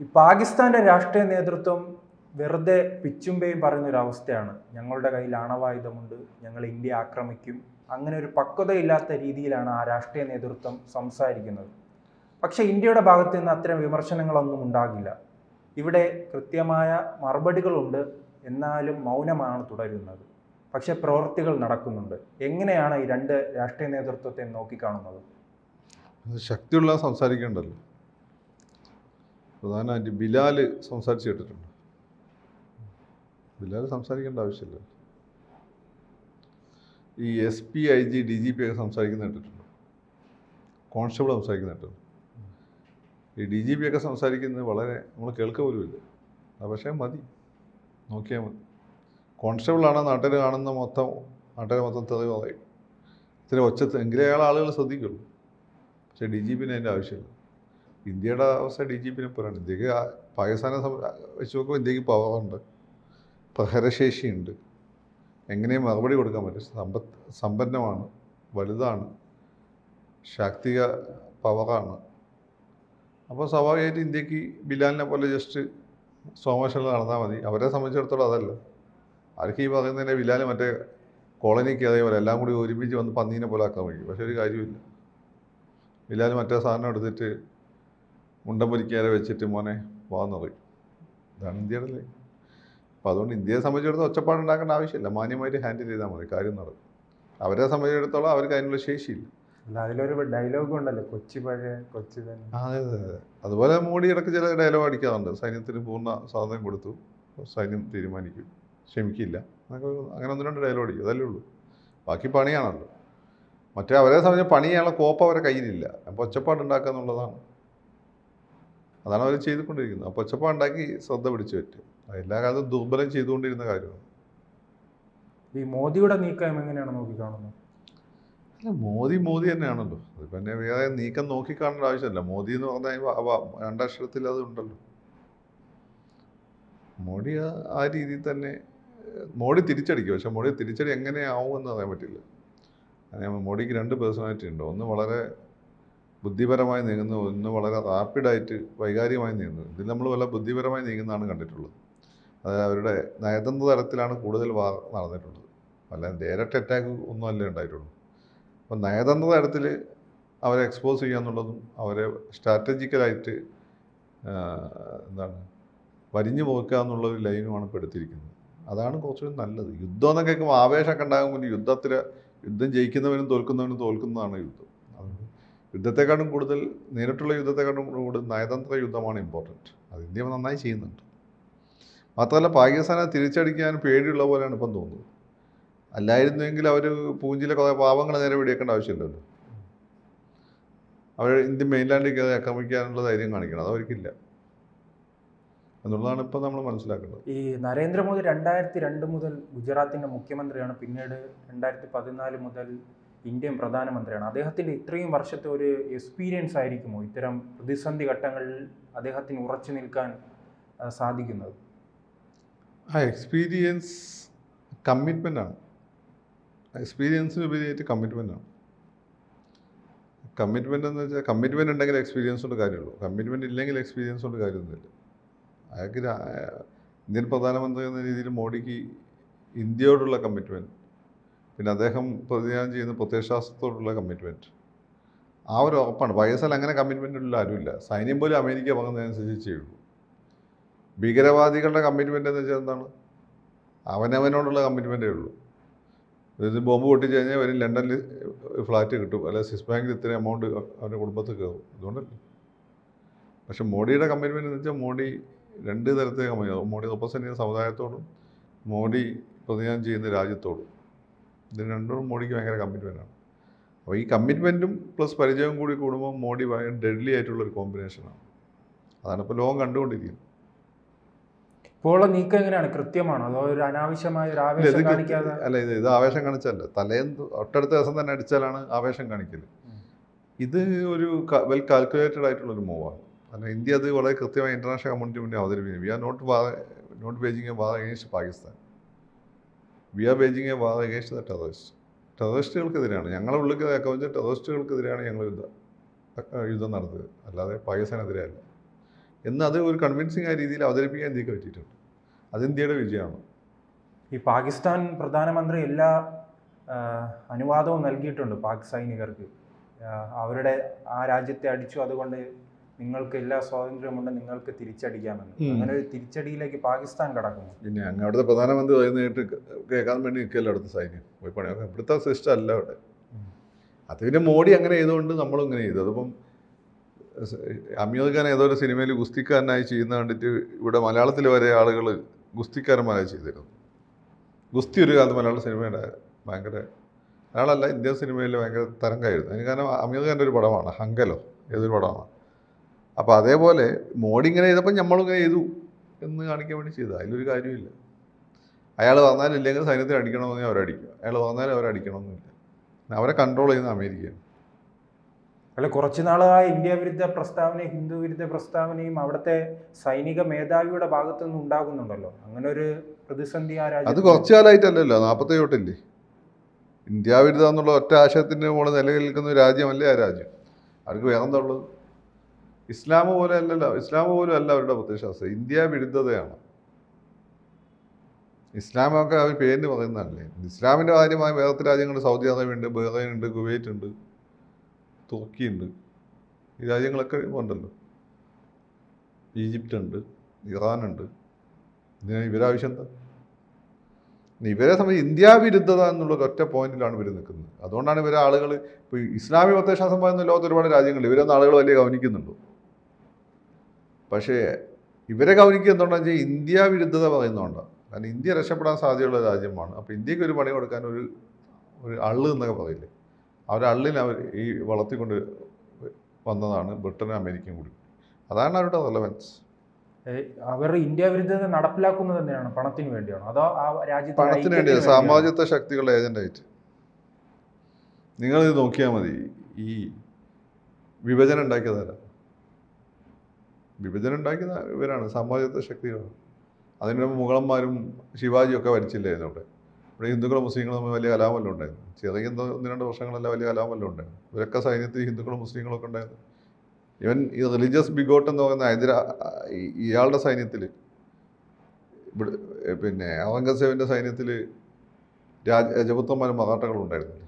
ഈ പാകിസ്ഥാന്റെ രാഷ്ട്രീയ നേതൃത്വം വെറുതെ പിച്ചുമ്പയും അവസ്ഥയാണ് ഞങ്ങളുടെ കയ്യിൽ ആണവായുധമുണ്ട് ഞങ്ങൾ ഇന്ത്യ ആക്രമിക്കും. അങ്ങനെ ഒരു പക്വതയില്ലാത്ത രീതിയിലാണ് ആ രാഷ്ട്രീയ നേതൃത്വം സംസാരിക്കുന്നത്. പക്ഷെ ഇന്ത്യയുടെ ഭാഗത്ത് നിന്ന് അത്തരം വിമർശനങ്ങളൊന്നും ഉണ്ടാകില്ല. ഇവിടെ കൃത്യമായ മറുപടികളുണ്ട് എന്നാലും മൗനമാണ് തുടരുന്നത്. പക്ഷെ പ്രവൃത്തികൾ നടക്കുന്നുണ്ട്. എങ്ങനെയാണ് ഈ രണ്ട് രാഷ്ട്രീയ നേതൃത്വത്തെ നോക്കിക്കാണുന്നത്? ശക്തിയുള്ള സംസാരിക്കേണ്ടല്ലോ. പ്രധാനമായിട്ട് ബിലാൽ സംസാരിച്ച് കേട്ടിട്ടുണ്ട് ബിലാൽ സംസാരിക്കേണ്ട ആവശ്യമില്ല. ഈ S P I G D G P ഒക്കെ സംസാരിക്കുന്ന കേട്ടിട്ടുണ്ട്. കോൺസ്റ്റബിൾ സംസാരിക്കുന്ന കേട്ടിട്ടുണ്ട്. ഈ ഡി ജി പി ഒക്കെ സംസാരിക്കുന്നത് വളരെ നമ്മൾ കേൾക്കുക പോലുമില്ല അത് പക്ഷേ മതി. നോക്കിയാൽ മതി. കോൺസ്റ്റബിളാണ് നാട്ടിൽ കാണുന്ന മൊത്തം നാട്ടിലെ മൊത്തം തെളിവായി. പറയും ഇത്തിരി ഒച്ചത്ത് എങ്കിലേ അയാൾ ആളുകൾ ശ്രദ്ധിക്കുള്ളൂ. പക്ഷേ ഡി ജി പിന്നെ അതിന്റെ ആവശ്യമില്ല. ഇന്ത്യയുടെ അവസ്ഥ ഡി ജി പിന്നെ പോലെയാണ്. ഇന്ത്യയ്ക്ക് പാകിസ്ഥാനെ വെച്ച് നോക്കുമ്പോൾ ഇന്ത്യയ്ക്ക് പവറുണ്ട്. പ്രഹരശേഷിയുണ്ട്. എങ്ങനെയും മറുപടി കൊടുക്കാൻ പറ്റും. സമ്പത്ത് സമ്പന്നമാണ് വലുതാണ് ശാക്തിക പവറാണ്. അപ്പോൾ സ്വാഭാവികമായിട്ട് ഇന്ത്യയ്ക്ക് ബിലാലിനെ പോലെ ജസ്റ്റ് സോമേശ്വരം നടന്നാൽ മതി. അവരെ സംബന്ധിച്ചിടത്തോളം അതല്ല. അവർക്ക് ഈ പറയുന്നതിന്റെ ബിലാൽ മറ്റേ കോളനിക്ക് അതേപോലെ എല്ലാം കൂടി ഒരുമിച്ച് വന്ന് പന്നീനെ പോലെ ആക്കാൻ വഴി. പക്ഷേ ഒരു കാര്യമില്ല ബിലാൽ മറ്റേ സാധനം എടുത്തിട്ട് മുണ്ടം പൊരിക്കാരെ വെച്ചിട്ട് മോനെ വാന്നറി ഇതാണ് ഇന്ത്യയുടെ ലൈൻ. അപ്പോൾ അതുകൊണ്ട് ഇന്ത്യയെ സംബന്ധിച്ചിടത്തോളം ഒച്ചപ്പാട് ഉണ്ടാക്കേണ്ട ആവശ്യമില്ല. മാന്യമായിട്ട് ഹാൻഡിൽ ചെയ്താൽ മതി. കാര്യം നടക്കും അവരെ സംബന്ധിച്ചിടത്തോളം അവർക്ക് അതിനുള്ള ശേഷിയില്ല അതിലൊരു ഡയലോഗ് ഉണ്ടല്ലോ. കൊച്ചി പഴയ കൊച്ചി തന്നെ. അതെ അതെ അതെ. അതുപോലെ മോഡി ഇടയ്ക്ക് ചില ഡയലോഗ് അടിക്കാറുണ്ട്. സൈന്യത്തിന് പൂർണ സ്വാതന്ത്ര്യം കൊടുത്തു. സൈന്യം തീരുമാനിക്കും. ക്ഷമിക്കില്ല. എന്നൊക്കെ അങ്ങനെ ഒന്ന് രണ്ട് ഡയലോഗ് അടിക്കും. അതല്ലേ ഉള്ളൂ. ബാക്കി പണിയാണല്ലോ. മറ്റേ അവരെ സംബന്ധിച്ച് പണി ചെയ്യാനുള്ള കോപ്പ് അവരെ കയ്യിലില്ല. അപ്പോൾ ഒച്ചപ്പാട് ഉണ്ടാക്കുക എന്നുള്ളതാണ്. അതാണ് അവർ ചെയ്തുകൊണ്ടിരിക്കുന്നത്. അപ്പോൾ ഒച്ചപ്പാടുണ്ടാക്കി ശ്രദ്ധ പിടിച്ചു പറ്റും. എല്ലാ കാലത്തും ദുർബലം ചെയ്തുകൊണ്ടിരുന്ന കാര്യമാണ്. ഈ മോദിയുടെ നീക്കം എങ്ങനെയാണ് നോക്കിക്കാണുന്നത് അല്ല മോദി മോദി തന്നെയാണല്ലോ. അത് പിന്നെ വേറെ നീക്കം നോക്കിക്കാണേണ്ട ആവശ്യമില്ല. മോദി എന്ന് പറഞ്ഞാൽ രണ്ടക്ഷരത്തിൽ അത് ഉണ്ടല്ലോ. മോഡി ആ- രീതിയിൽ തന്നെ മോഡി തിരിച്ചടിക്കും. പക്ഷെ മോഡി തിരിച്ചടി എങ്ങനെയാവും എന്ന് പറയാൻ പറ്റില്ല. മോഡിക്ക് രണ്ട് പേഴ്സണാലിറ്റി ഉണ്ട്. ഒന്ന് വളരെ ബുദ്ധിപരമായി നീങ്ങുന്നു ഒന്ന് വളരെ റാപ്പിഡായിട്ട് വൈകാരികമായി നീങ്ങുന്നു ഇതിൽ നമ്മൾ വല്ല ബുദ്ധിപരമായി നീങ്ങുന്നതാണ് കണ്ടിട്ടുള്ളത്. അതായത് അവരുടെ നയതന്ത്ര തലത്തിലാണ് കൂടുതൽ വാർ നടന്നിട്ടുള്ളത്. അല്ല ഡയറക്റ്റ് അറ്റാക്ക് ഒന്നും അല്ലേ ഉണ്ടായിട്ടുള്ളൂ. അപ്പോൾ നയതന്ത്ര തരത്തിൽ അവരെ എക്സ്പോസ് ചെയ്യുക എന്നുള്ളതും അവരെ സ്ട്രാറ്റജിക്കലായിട്ട് എന്താണ് വരിഞ്ഞു പോക്കുക എന്നുള്ള ഒരു ലൈനുമാണ് എടുത്തിരിക്കുന്നത്. അതാണ് കുറച്ചുകൂടി നല്ലത്. യുദ്ധം എന്നൊക്കെ ആവേശമൊക്കെ ഉണ്ടാകുമ്പോൾ യുദ്ധത്തിൽ യുദ്ധം ജയിക്കുന്നവനും തോൽക്കുന്നവനും തോൽക്കുന്നതാണ് യുദ്ധം. യുദ്ധത്തെക്കാളും കൂടുതൽ നേരിട്ടുള്ള യുദ്ധത്തെക്കാളും കൂടുതൽ നയതന്ത്ര യുദ്ധമാണ് ഇമ്പോർട്ടന്റ് അത് ഇന്ത്യ നന്നായി ചെയ്യുന്നുണ്ട്. മാത്രമല്ല പാകിസ്ഥാനെ തിരിച്ചടിക്കാൻ പേടിയുള്ള പോലെയാണ് ഇപ്പം തോന്നുന്നത്. അല്ലായിരുന്നുവെങ്കിൽ അവർ പൂഞ്ചിലെ കുറേ പാവങ്ങൾ നേരെ വെടിയേക്കേണ്ട ആവശ്യമില്ലല്ലോ. അവർ ഇന്ത്യൻ മെയിൻലാൻഡിൽ കയറി ആക്രമിക്കാനുള്ള ധൈര്യം കാണിക്കണം. അതവർക്കില്ല എന്നുള്ളതാണ് ഇപ്പം നമ്മൾ മനസ്സിലാക്കുന്നത് ഈ നരേന്ദ്രമോദി രണ്ടായിരത്തി രണ്ട് മുതൽ ഗുജറാത്തിന്റെ മുഖ്യമന്ത്രിയാണ്. പിന്നീട് രണ്ടായിരത്തി പതിനാല് മുതൽ ഇന്ത്യൻ പ്രധാനമന്ത്രിയാണ്. അദ്ദേഹത്തിന്റെ ഇത്രയും വർഷത്തെ ഒരു എക്സ്പീരിയൻസ് ആയിരിക്കുമോ ഇത്തരം പ്രതിസന്ധി ഘട്ടങ്ങളിൽ അദ്ദേഹത്തിന് ഉറച്ചു നിൽക്കാൻ സാധിക്കുന്നത്? ആ എക്സ്പീരിയൻസ് കമ്മിറ്റ്മെന്റ് ആണ്. എക്സ്പീരിയൻസിന് ഉപരിയായിട്ട് കമ്മിറ്റ്മെന്റ് എന്ന് വെച്ചാൽ കമ്മിറ്റ്മെന്റ് ഉണ്ടെങ്കിൽ എക്സ്പീരിയൻസ് കൊണ്ട് കാര്യമുള്ളൂ. കമ്മിറ്റ്മെന്റ് ഇല്ലെങ്കിൽ എക്സ്പീരിയൻസ് കൊണ്ട് കാര്യമൊന്നുമില്ല. അയാൾക്ക് ഇന്ത്യൻ പ്രധാനമന്ത്രി എന്ന രീതിയിൽ മോഡിക്ക് ഇന്ത്യയോടുള്ള കമ്മിറ്റ്മെന്റ് പിന്നെ അദ്ദേഹം പ്രതിദാനം ചെയ്യുന്ന പ്രത്യയശാസ്ത്രത്തോടുള്ള കമ്മിറ്റ്മെന്റ് ആ ഒരു ഉറപ്പാണ്. വയസ്സിൽ അങ്ങനെ കമ്മിറ്റ്മെന്റ് ഉള്ള ആരുമില്ല. സൈന്യം പോലും അമേരിക്ക പറഞ്ഞതനുസരിച്ച് ചെയ്യുള്ളൂ ഭീകരവാദികളുടെ കമ്മിറ്റ്മെന്റ് എന്ന് വെച്ചാൽ എന്താണ്? അവനവനോടുള്ള കമ്മിറ്റ്മെന്റേ ഉള്ളൂ. ഇത് ബോംബ് പൊട്ടിച്ച് കഴിഞ്ഞാൽ ഒരു ലണ്ടനിൽ ഫ്ലാറ്റ് കിട്ടും. അല്ലെ സ്വിസ് ബാങ്കിൽ ഇത്ര എമൗണ്ട് അവന്റെ കുടുംബത്തിൽ കയറും. അതുകൊണ്ടല്ലേ? പക്ഷെ മോഡിയുടെ കമ്മിറ്റ്മെന്റ് എന്ന് വെച്ചാൽ മോഡി രണ്ട് തരത്തിലെ കമ്മിറ്റ് മോഡി റെപ്രസെന്റ് ചെയ്യുന്ന സമുദായത്തോടും മോഡി പ്രതിനിധാനം ചെയ്യുന്ന രാജ്യത്തോടും. ഇതിന് രണ്ടും മോഡിക്ക് ഭയങ്കര കമ്മിറ്റ്മെന്റാണ് അപ്പോൾ ഈ കമ്മിറ്റ്മെന്റും പ്ലസ് പരിചയവും കൂടി കൂടുമ്പോൾ മോഡി ഭയങ്കര ഡെഡ്ലി ആയിട്ടുള്ളൊരു കോമ്പിനേഷനാണ് അതാണ് ഇപ്പോൾ ലോകം കണ്ടുകൊണ്ടിരിക്കുന്നത്. ഇപ്പോഴുള്ള നീക്കം എങ്ങനെയാണ്? കൃത്യമാണോ? അതോ ഒരു അനാവശ്യമായ ഒരു ആവേശം കാണിക്കാതെ? അല്ല ഇത് ഇത് ആവേശം കാണിച്ചല്ല തലേന്ന് ഒട്ടടുത്ത ദിവസം തന്നെ അടിച്ചാലാണ് ആവേശം കാണിക്കൽ ഇത് ഒരു വെൽ കാൽക്കുലേറ്റഡ് ആയിട്ടുള്ള ഒരു മൂവാണ് കാരണം ഇന്ത്യ അത് വളരെ കൃത്യമായി ഇന്റർനാഷണൽ കമ്മ്യൂണിറ്റി മുന്നേ അവതരിപ്പിക്കുന്നു. V are not not ബേജിങ് against Pakistan V R ബേജിങ് a war against the terrorist ടെററിസ്റ്റുകൾക്കെതിരെയാണ് ഞങ്ങളെ ഉള്ളിൽ ആക്രമിച്ച ടെററിസ്റ്റുകൾക്കെതിരെയാണ് ഞങ്ങൾ യുദ്ധം യുദ്ധം നടത്തിയത് അല്ലാതെ പാകിസ്ഥാനെതിരെ അല്ല എന്ന് അത് ഒരു കൺവിൻസിങ് ആയ രീതിയിൽ അവതരിപ്പിക്കാൻ ഇന്ത്യയ്ക്ക് പറ്റിയിട്ടുണ്ട്. അത് ഇന്ത്യയുടെ വിജയമാണ്. ഈ പാകിസ്ഥാൻ പ്രധാനമന്ത്രി എല്ലാ അനുവാദവും നൽകിയിട്ടുണ്ട് പാക് സൈനികർക്ക്. അവരുടെ ആ രാജ്യത്തെ അടിച്ചു അതുകൊണ്ട് നിങ്ങൾക്ക് എല്ലാ സ്വാതന്ത്ര്യമുണ്ട് നിങ്ങൾക്ക് തിരിച്ചടിക്കാമെന്ന്. അങ്ങനെ ഒരു തിരിച്ചടിയിലേക്ക് പാകിസ്ഥാൻ കടക്കുന്നു. പിന്നെ അങ്ങ് അവിടുത്തെ പ്രധാനമന്ത്രി പറയുന്നതായിട്ട് കേൾക്കാൻ വേണ്ടി നിൽക്കല്ലോ അടുത്ത സൈന്യം? പോയി പണി ഇവിടുത്തെ സിസ്റ്റം അല്ല അവിടെ. അത് പിന്നെ മോഡി അങ്ങനെ ചെയ്തുകൊണ്ട് നമ്മളും ഇങ്ങനെ ചെയ്തു. അതിപ്പം അമീർ ഖാൻ ഏതോ ഒരു സിനിമയിൽ ഗുസ്തിക്കാരനായി ചെയ്യുന്ന കണ്ടിട്ട് ഇവിടെ മലയാളത്തിൽ വരെ ആളുകൾ ഗുസ്തിക്കാരന്മാരായി ചെയ്തിരുന്നു. ഗുസ്തി ഒരു കാലത്ത് മലയാള സിനിമയുടെ ഭയങ്കര അയാളല്ല ഇന്ത്യൻ സിനിമയിൽ ഭയങ്കര തരംഗമായിരുന്നു. അതിന് കാരണം അമീർ ഖാന്റെ ഒരു പടമാണ് ഹങ്കലോ ഏതൊരു പടമാണ്. അപ്പോൾ അതേപോലെ മോഡി ഇങ്ങനെ ചെയ്തപ്പോൾ നമ്മളും ഇങ്ങനെ ചെയ്തു എന്ന് കാണിക്കാൻ വേണ്ടി ചെയ്തത്. അതിലൊരു കാര്യമില്ല അയാൾ വന്നാലും ഇല്ലെങ്കിൽ സൈന്യത്തിൽ അടിക്കണമെന്ന് അവരടിക്കും അയാൾ വന്നാൽ അവരടിക്കണമെന്നില്ല അവരെ കൺട്രോൾ ചെയ്യുന്ന അമേരിക്കയാണ്. അല്ല കുറച്ചു നാളായി ഇന്ത്യ വിരുദ്ധ പ്രസ്താവനയും ഹിന്ദു വിരുദ്ധ പ്രസ്താവനയും അവിടുത്തെ സൈനിക മേധാവിയുടെ ഭാഗത്തു നിന്ന് ഉണ്ടാകുന്നുണ്ടല്ലോ. അങ്ങനെ ഒരു പ്രതിസന്ധി ആ അത് കുറച്ചു കാലമായിട്ടല്ലല്ലോ നാൽപ്പത്തി തൊട്ടില്ലേ? ഇന്ത്യ വിരുദ്ധ എന്നുള്ള ഒറ്റ ആശയത്തിന്റെ മുകളിൽ നിലനിൽക്കുന്ന രാജ്യമല്ലേ ആ രാജ്യം? അവർക്ക് വേറെന്താ ഉള്ളത് ഇസ്ലാം പോലെ അല്ലല്ലോ ഇസ്ലാം പോലും അല്ല അവരുടെ പ്രത്യയശാസ്ത്രം ഇന്ത്യ വിരുദ്ധതയാണ്. ഇസ്ലാമൊക്കെ അവർ പേരിന് പറയുന്നതല്ലേ? ഇസ്ലാമിന്റെ കാര്യമായ വേറത്തെ രാജ്യങ്ങൾ സൗദി അറേബ്യ ഉണ്ട് ബഹ്റൈൻ ഉണ്ട് കുവൈറ്റ് ഉണ്ട് തുർക്കി ഉണ്ട് ഈ രാജ്യങ്ങളൊക്കെ ഉണ്ടല്ലോ. ഈജിപ്റ്റ് ഉണ്ട് ഇറാൻ ഉണ്ട് ഇതിന് ഇവരാവശ്യം എന്താ? ഇവരെ സംബന്ധിച്ച് ഇന്ത്യ വിരുദ്ധത എന്നുള്ള ഒറ്റ പോയിന്റിലാണ് ഇവർ നിൽക്കുന്നത്. അതുകൊണ്ടാണ് ഇവരെ ആളുകൾ ഇപ്പോൾ ഇസ്ലാമിക പ്രത്യയശാസ്ത്രം പറയുന്ന ലോകത്ത് ഒരുപാട് രാജ്യങ്ങൾ ഇവരൊന്നും ആളുകൾ വലിയ ഗവനിക്കുന്നുണ്ടോ പക്ഷേ ഇവരെ ഗവനിക്കുക എന്തുകൊണ്ടാണെന്ന് വെച്ചാൽ ഇന്ത്യ വിരുദ്ധത പറയുന്നുണ്ട് കാരണം ഇന്ത്യ രക്ഷപ്പെടാൻ സാധ്യതയുള്ള രാജ്യമാണ്. അപ്പോൾ ഇന്ത്യയ്ക്ക് ഒരു പണി കൊടുക്കാൻ ഒരു ഒരു അള്ള് എന്നൊക്കെ പറയില്ലേ? അള്ളിനെ അവർ ഈ വളർത്തിക്കൊണ്ട് വന്നതാണ് ബ്രിട്ടനും അമേരിക്കയും കൂടി. അതാണ് അവരുടെ റെലവൻസ് അവർ ഇന്ത്യ വിരുദ്ധത നടപ്പിലാക്കുന്നത് തന്നെയാണ് പണത്തിന് വേണ്ടിയാണോ. അതോ ആ രാജ്യത്തിന്റെ പണത്തിന് വേണ്ടിയാണ്? വേണ്ടി ശക്തികളുടെ ഏജന്റായിട്ട് നിങ്ങളിത് നോക്കിയാൽ മതി ഈ വിഭജനം ഉണ്ടാക്കിയതാരാ വിഭജനം ഉണ്ടാക്കിയത് ഇവരാണ് സാമ്രാജ്യത്വ ശക്തികളാണ്. അതിന് മുഗളന്മാരും ശിവാജിയും ഒക്കെ ഭരിച്ചില്ലായിരുന്നു അവിടെ. ഇവിടെ ഹിന്ദുക്കളും മുസ്ലിങ്ങളും തമ്മിൽ വലിയ കലാമല്ലോ ഉണ്ടായിരുന്നു. ചെറിയ എന്തോ ഒന്ന് രണ്ട് വർഷങ്ങളല്ല വലിയ കലാമല്ലോ ഉണ്ടായിരുന്നു. ഇവരൊക്കെ സൈന്യത്തിൽ ഹിന്ദുക്കളും മുസ്ലിങ്ങളും ഒക്കെ ഉണ്ടായിരുന്നു. ഇവൻ ഈ റിലീജിയസ് ബിഗോട്ട് എന്ന് പറയുന്ന ഹൈദരാ ഇയാളുടെ സൈന്യത്തിൽ ഇവിടെ പിന്നെ ഔറംഗസേബിന്റെ സൈന്യത്തിൽ രാജ രജപുത്രന്മാരും മറാഠകളും ഉണ്ടായിരുന്നില്ല.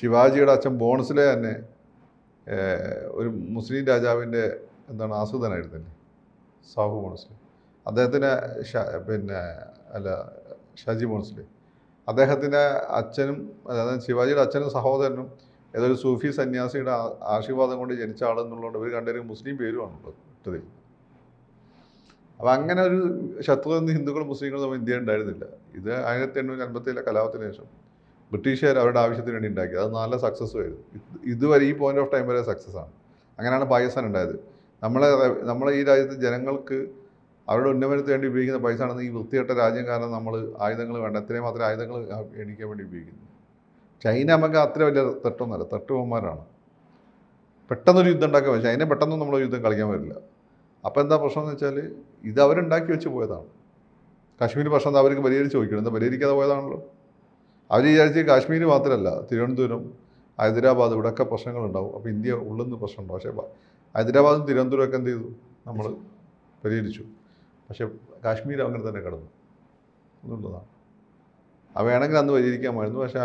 ശിവാജിയുടെ അച്ഛൻ ബോൺസിലെ തന്നെ ഒരു മുസ്ലിം രാജാവിന്റെ എന്താണ് ആസുതനായിരുന്നില്ലേ സാഹു മോണസ്ലി അദ്ദേഹത്തിന് പിന്നെ അല്ല ഷാജി മോണസ്ലി അദ്ദേഹത്തിന്റെ അച്ഛനും അതായത് ശിവാജിയുടെ അച്ഛനും സഹോദരനും ഏതൊരു സൂഫി സന്യാസിയുടെ ആശീർവാദം കൊണ്ട് ജനിച്ച ആളെന്നുള്ളതുകൊണ്ട് ഇവർ കണ്ടൊരു മുസ്ലിം പേരുമാണുള്ളത് ഇട്ടതിൽ അപ്പം അങ്ങനെ ഒരു ശത്രുത ഹിന്ദുക്കളും മുസ്ലിങ്ങളും തമ്മിൽ ഇന്ത്യ ഉണ്ടായിരുന്നില്ല. ഇത് ആയിരത്തി എണ്ണൂറ്റി അൻപത്തിലെ കലാപത്തിന് ശേഷം. ബ്രിട്ടീഷുകാർ അവരുടെ ആവശ്യത്തിന് വേണ്ടി ഉണ്ടാക്കി അത് നല്ല സക്സസ് ആയിരുന്നു. ഇതുവരെ ഈ പോയിന്റ് ഓഫ് ടൈം വരെ സക്സസ് ആണ്. അങ്ങനെയാണ് പാകിസ്ഥാൻ ഉണ്ടായത്. നമ്മളെ നമ്മളെ ഈ രാജ്യത്ത് ജനങ്ങൾക്ക് അവരുടെ ഉന്നമനത്തിന് വേണ്ടി ഉപയോഗിക്കുന്ന പൈസ ആണെന്ന് ഈ വൃത്തികെട്ട രാജ്യം കാരണം നമ്മൾ ആയുധങ്ങൾ വേണ്ട. എത്രയും മാത്രം ആയുധങ്ങൾ എണീക്കാൻ വേണ്ടി ഉപയോഗിക്കുന്നു. ചൈന നമുക്ക് അത്ര വലിയ തട്ടൊന്നുമല്ല. തട്ടുപോന്മാരാണ് പെട്ടെന്നൊരു യുദ്ധം ഉണ്ടാക്കാൻ പറ്റും. ചൈന പെട്ടെന്ന് നമ്മൾ യുദ്ധം കളിക്കാൻ പറ്റില്ല. അപ്പോൾ എന്താ പ്രശ്നം എന്ന് വെച്ചാൽ ഇത് അവരുണ്ടാക്കി വെച്ച് പോയതാണ്. കാശ്മീർ പ്രശ്നം അവർക്ക് പരിഹരിച്ച് ചോദിക്കണം. എന്താ പരിഹരിക്കാതെ പോയതാണല്ലോ. അവർ വിചാരിച്ച് കാശ്മീർ മാത്രമല്ല തിരുവനന്തപുരം ഹൈദരാബാദ് ഇവിടെയൊക്കെ പ്രശ്നങ്ങളുണ്ടാവും. അപ്പോൾ ഇന്ത്യ ഉള്ളിൽ നിന്ന് പ്രശ്നമുണ്ടാവും. പക്ഷേ ഹൈദരാബാദും തിരുവനന്തപുരം ഒക്കെ എന്ത് ചെയ്തു? നമ്മൾ പരിഹരിച്ചു. പക്ഷേ കാശ്മീർ അങ്ങനെ തന്നെ കിടന്നു. എന്നുള്ളതാണ് അത് വേണമെങ്കിൽ അന്ന് പരിഹരിക്കാമായിരുന്നു. പക്ഷേ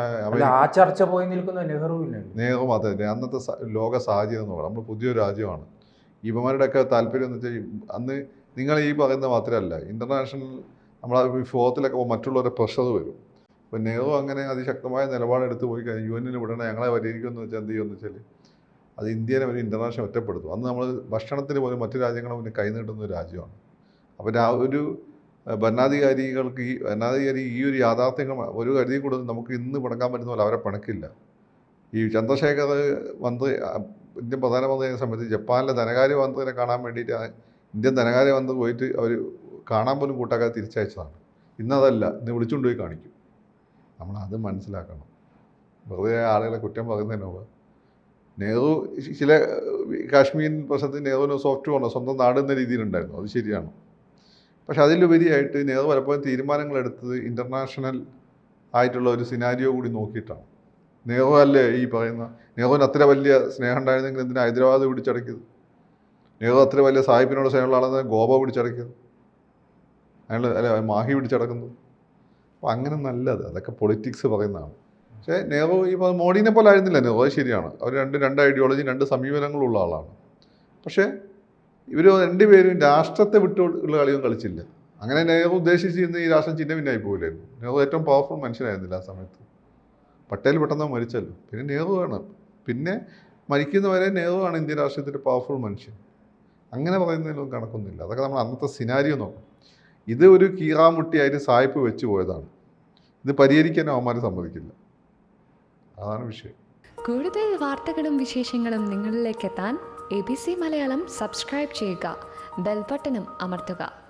ആ ചർച്ച പോയി നിൽക്കുന്ന നെഹ്റു നെഹ്റു മാത്രമല്ല അന്നത്തെ ലോക സാഹചര്യം എന്ന് പറയുന്നത് നമ്മൾ പുതിയൊരു രാജ്യമാണ്. ഇവന്മാരുടെയൊക്കെ താല്പര്യം എന്ന് വെച്ചാൽ ഈ- അന്ന് നിങ്ങൾ ഈ പറയുന്നത് മാത്രമല്ല ഇന്റർനാഷണൽ നമ്മൾ ഫോത്തിലൊക്കെ മറ്റുള്ളവരെ പ്രഷർ വരും. അപ്പോൾ നെഹ്റു അങ്ങനെ അതിശക്തമായ നിലപാടെടുത്ത് പോയി കഴിഞ്ഞാൽ യു എന്നിന് വിടണേ ഞങ്ങളെ പരിഹരിക്കുമെന്ന് വെച്ചാൽ എന്ത് ചെയ്യുമെന്ന് വെച്ചാൽ അത് ഇന്ത്യനെ ഒരു ഇന്റർനാഷണൽ ഒറ്റപ്പെടുത്തും. അന്ന് നമ്മൾ ഭക്ഷണത്തിന് പോലും മറ്റു രാജ്യങ്ങളെ മുന്നിൽ കൈനീട്ടുന്ന ഒരു രാജ്യമാണ്. അപ്പോൾ ആ ഒരു ഭരണാധികാരികൾക്ക് ഈ ഭരണാധികാരി ഈ ഒരു യാഥാർത്ഥ്യങ്ങൾ ഒരു കരുതി കൂടുതൽ നമുക്ക് ഇന്ന് പിണക്കാൻ പറ്റുന്ന പോലെ അവരെ പിണക്കില്ല. ഈ ചന്ദ്രശേഖർ മന്ത്രി ഇന്ത്യൻ പ്രധാനമന്ത്രിയെ സംബന്ധിച്ച് ജപ്പാനിലെ ധനകാര്യ മന്ത്രിനെ കാണാൻ വേണ്ടിയിട്ട് ഇന്ത്യൻ ധനകാര്യ മന്ത്രി പോയിട്ട് അവർ കാണാൻ പോലും കൂട്ടാക്കാതെ തിരിച്ചയച്ചതാണ്. ഇന്നതല്ല ഇന്ന് വിളിച്ചുകൊണ്ട് പോയി കാണിക്കും. നമ്മൾ അത് മനസ്സിലാക്കണം. വെറുതെ ആളുകളെ കുറ്റം പറയുന്നതിന് മുമ്പ്. നെഹ്റു ചില കാശ്മീർ പ്രശ്നത്തിൽ നെഹ്റുവിന് സോഫ്റ്റ് വേണം സ്വന്തം നാട് എന്ന രീതിയിലുണ്ടായിരുന്നു. അത് ശരിയാണ്. പക്ഷെ അതിലുപരിയായിട്ട് നെഹ്റു പലപ്പോഴും തീരുമാനങ്ങൾ എടുത്തത് ഇന്റർനാഷണൽ ആയിട്ടുള്ള ഒരു സിനാരിയോ കൂടി നോക്കിയിട്ടാണ്. നെഹ്റു അല്ലേ ഈ പറയുന്ന നെഹ്റുവിന് അത്ര വലിയ സ്നേഹം ഉണ്ടായിരുന്നെങ്കിൽ എന്തിനാ ഹൈദരാബാദ് പിടിച്ചടക്കിയത്? നെഹ്റു അത്ര വലിയ സാഹിബിനോട് സ്നേഹമുള്ള ആളെന്ന് ഗോവ പിടിച്ചടക്കിയത്? അയാൾ അല്ലെ മാഹി പിടിച്ചടക്കുന്നത്? അപ്പോൾ അങ്ങനെ നല്ലത്. അതൊക്കെ പൊളിറ്റിക്സ് പറയുന്നതാണ്. പക്ഷേ നെഹ്റു ഈ മോഡിനെ പോലെ ആയിരുന്നില്ല നെഹ്റു. അത് ശരിയാണ്. അവർ രണ്ട് രണ്ട് ഐഡിയോളജി രണ്ട് സമീപനങ്ങളുള്ള ആളാണ്. പക്ഷേ ഇവർ രണ്ടുപേരും രാഷ്ട്രത്തെ വിട്ട് ഉള്ള കളിയൊന്നും കളിച്ചില്ല. അങ്ങനെ നെഹ്റു ഉദ്ദേശിച്ചിരുന്ന ഈ രാഷ്ട്രം ചിഹ്ന ഭിന്നായി പോകില്ലായിരുന്നു നെഹ്റു ഏറ്റവും പവർഫുൾ മനുഷ്യനായിരുന്നില്ല ആ സമയത്ത്. പട്ടേൽ പെട്ടെന്ന് മരിച്ചല്ലോ. പിന്നെ നെഹ്റു ആണ്. പിന്നെ മരിക്കുന്നവരെ നെഹ്റു ആണ് ഇന്ത്യൻ രാഷ്ട്രീയത്തിന്റെ പവർഫുൾ മനുഷ്യൻ. അങ്ങനെ പറയുന്നതിലൊന്നും കണക്കൊന്നുമില്ല. അതൊക്കെ നമ്മൾ അന്നത്തെ സിനാരിയോ നോക്കും. ഇത് ഒരു കീറാമുട്ടിയായിട്ട് സായിപ്പ് വെച്ച് പോയതാണ്. ഇത് പരിഹരിക്കാൻ അവന്മാർ സമ്മതിക്കില്ല. അതാണ് വിഷയം. കൂടുതൽ വാർത്തകളും വിശേഷങ്ങളും നിങ്ങളിലേക്ക് എത്താൻ A B C Malayalam subscribe ചെയ്യുക. ബെൽബട്ടനും അമർത്തുക.